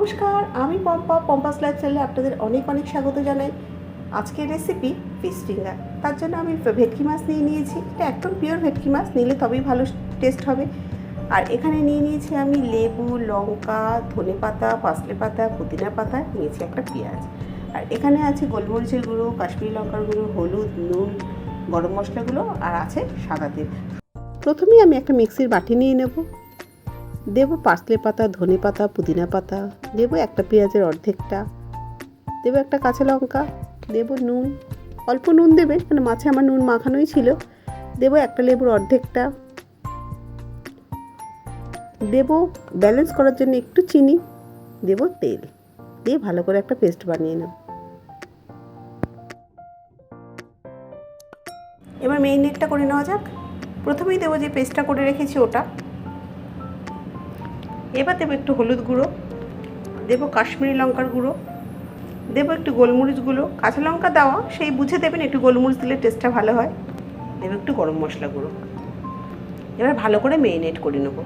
নমস্কার, আমি পম্পা, পম্পাস লাইফস্টাইলে আপনাদের অনেক অনেক স্বাগত জানাই। আজকের রেসিপি ফিশ ফিঙ্গার তার জন্য আমি ভেটকি মাছ নিয়ে নিয়েছি। এটা একদম পিওর ভেটকি মাছ, নিলে তবেই ভালো টেস্ট হবে। আর এখানে নিয়ে নিয়েছি আমি লেবু, লঙ্কা, ধনে পাতা পাসলে পাতা, পুদিনা পাতা, নিয়েছি একটা পেঁয়াজ। আর এখানে আছে গোলমরিচের গুঁড়ো, কাশ্মীরি লঙ্কার গুঁড়ো, হলুদ, নুন, গরম মশলাগুলো, আর আছে সাদা তেল। প্রথমেই আমি একটা মিক্সির বাটি নিয়ে নেব। দেবো পার্সলে পাতা, ধনে পাতা, পুদিনা পাতা, দেবো একটা পেঁয়াজের অর্ধেকটা, দেবো একটা কাঁচা লঙ্কা, দেবো নুন, অল্প নুন দেবে মানে মাছে আমার নুন মাখানোই ছিল, দেবো একটা লেবুর অর্ধেকটা, দেবো ব্যালেন্স করার জন্য একটু চিনি, দেবো তেল, দিয়ে ভালো করে একটা পেস্ট বানিয়ে নেব এবার মেরিনেটটা করে নেওয়া যাক। প্রথমেই দেবো যে পেস্টটা করে রেখেছি ওটা। এবার দেবো একটু হলুদ গুঁড়ো, দেবো কাশ্মীরি লঙ্কার গুঁড়ো, দেবো একটু গোলমরিচ গুঁড়ো। কাঁচা লঙ্কা দেওয়া সেই বুঝে দেবেন একটু গোলমরিচ দিলে টেস্টটা ভালো হয়। দেবো একটু গরম মশলা গুঁড়ো। এবার ভালো করে মেরিনেট করে নেব।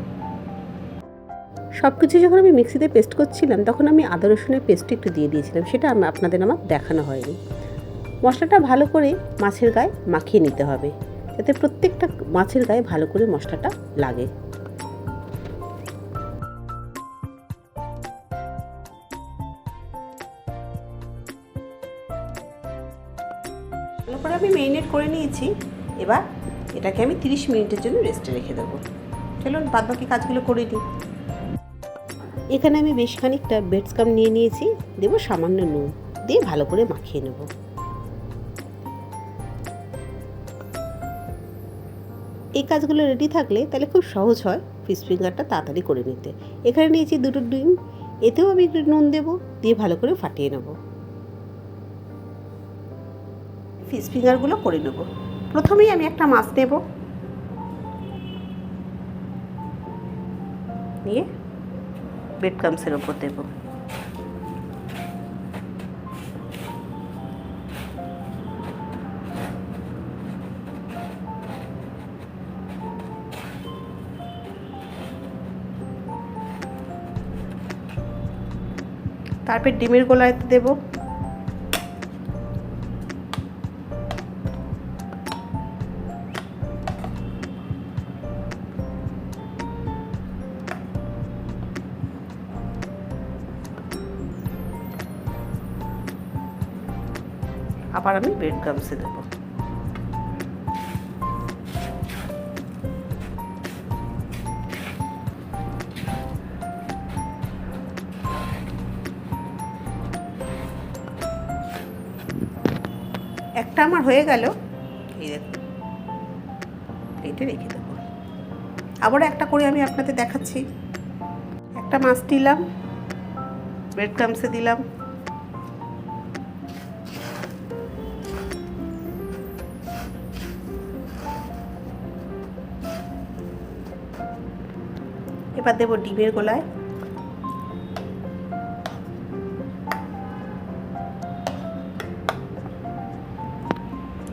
সব কিছু যখন আমি মিক্সিতে পেস্ট করছিলাম, তখন আমি আদা রসুনের পেস্ট একটু দিয়ে দিয়েছিলাম। সেটা আপনাদের আমার দেখানো হয়নি। মশলাটা ভালো করে মাছের গায়ে মাখিয়ে নিতে হবে। যাতে প্রত্যেকটা মাছের গায়ে ভালো করে মশলাটা লাগে। করে আমি মেরিনেট করে নিয়েছি। এবার এটাকে আমি তিরিশ মিনিটের জন্য রেস্টে রেখে দেবো। চলুন বাদ বাকি কাজগুলো করে নিই। এখানে আমি বেশ খানিকটা বেডসকাম নিয়ে নিয়েছি। দেবো সামান্য নুন দিয়ে ভালো করে মাখিয়ে নেব। এই কাজগুলো রেডি থাকলে তাহলে খুব সহজ হয় ফিশ ফিঙ্গারটা তাড়াতাড়ি করে নিতে। এখানে নিয়েছি দুটো ডিম। এতেও আমি একটু নুন দেবো, দিয়ে ভালো করে ফাটিয়ে নেব। ফিশ ফিঙ্গারগুলো করে নেব। প্রথমেই আমি একটা মাছ নেব নিয়ে বেড কামসের ওপর দেব। তারপর ডিমের গোলায় দেবো। আবার আমি ব্রেড ক্রামসে দেবো। একটা আমার হয়ে গেল। এই দেখুন রেখে দেবো। আবার একটা করে আমি আপনাদের দেখাচ্ছি। একটা মাছ দিলাম ব্রেড ক্রামসে দিলাম। এবার দেবো ডিমের গোলায়।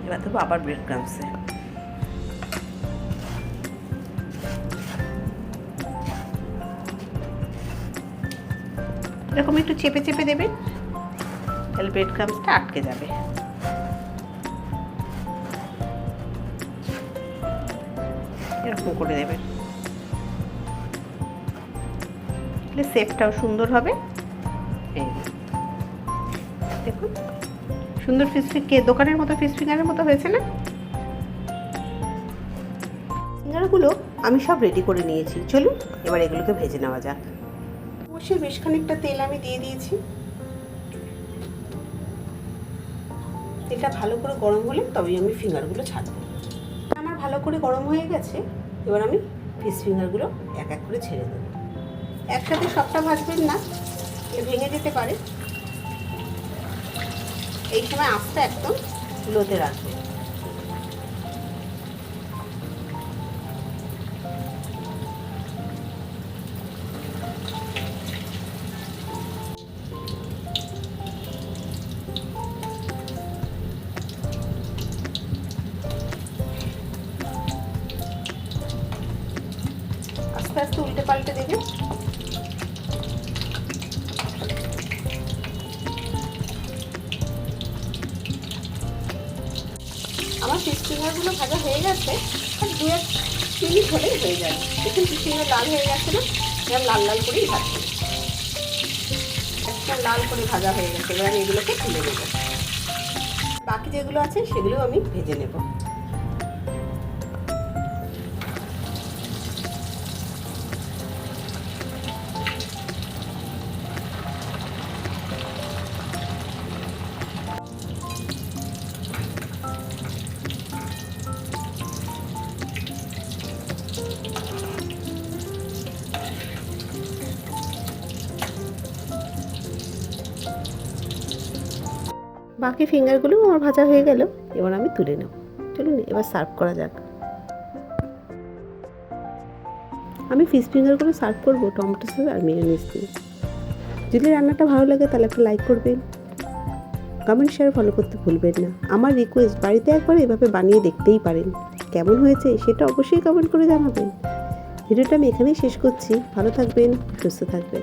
এবার দেবো আবার ব্রেড ক্রামসে এরকম একটু চেপে চেপে দেবেন তাহলে ব্রেড ক্রামসটা আটকে যাবে। এরকম করে দেবেন তাহলে সেপটাও সুন্দর হবে। এই দেখুন সুন্দর ফিস কে দোকানের মতো ফিস ফিঙ্গারের মতো হয়েছে না? ফিঙ্গারগুলো আমি সব রেডি করে নিয়েছি। চলুন এবার এগুলোকে ভেজে নেওয়া যাক। অবশ্যই বেশ খানিকটা তেল আমি দিয়ে দিয়েছি। তেলটা ভালো করে গরম হলে তবেই আমি ফিঙ্গারগুলো ছাড়বো। আমার ভালো করে গরম হয়ে গেছে এবার আমি ফিস ফিঙ্গারগুলো এক এক করে ছেড়ে দেবো। একসাথে সবটা ভাজবেন না ভেঙে যেতে পারে। এই সময় আস্তে একদম লোতে রাখবেন। আস্তে আস্তে উল্টে পাল্টে দেবে আমার ফিশ ফিঙ্গারগুলো ভাজা হয়ে গেছে, আর দু এক মিনিট হলেই হয়ে যাবে দেখুন ফিশ ফিঙ্গার লাল হয়ে গেছে না? এরকম লাল লাল করেই ভাজছি। একটা লাল করে ভাজা হয়ে গেছে, এবার আমি এগুলোকে তুলে নেব। বাকি যেগুলো আছে সেগুলো আমি ভেজে নেব। বাকি ফিঙ্গারগুলো আমার ভাজা হয়ে গেল, এবার আমি তুলে নেব। চলুন, এবার সার্ভ করা যাক। আমি ফিশ ফিঙ্গারগুলো সার্ভ করব, টমেটো সস আর মিরামিস দিয়ে। যদি রান্নাটা ভালো লাগে, তাহলে একটা লাইক করবেন। কমেন্ট শেয়ার ফলো করতে ভুলবেন না। আমার রিকোয়েস্ট বাড়িতে একবার এভাবে বানিয়ে দেখতেই পারেন। কেমন হয়েছে সেটা অবশ্যই কমেন্ট করে জানাবেন। ভিডিওটা আমি এখানেই শেষ করছি। ভালো থাকবেন, সুস্থ থাকবেন।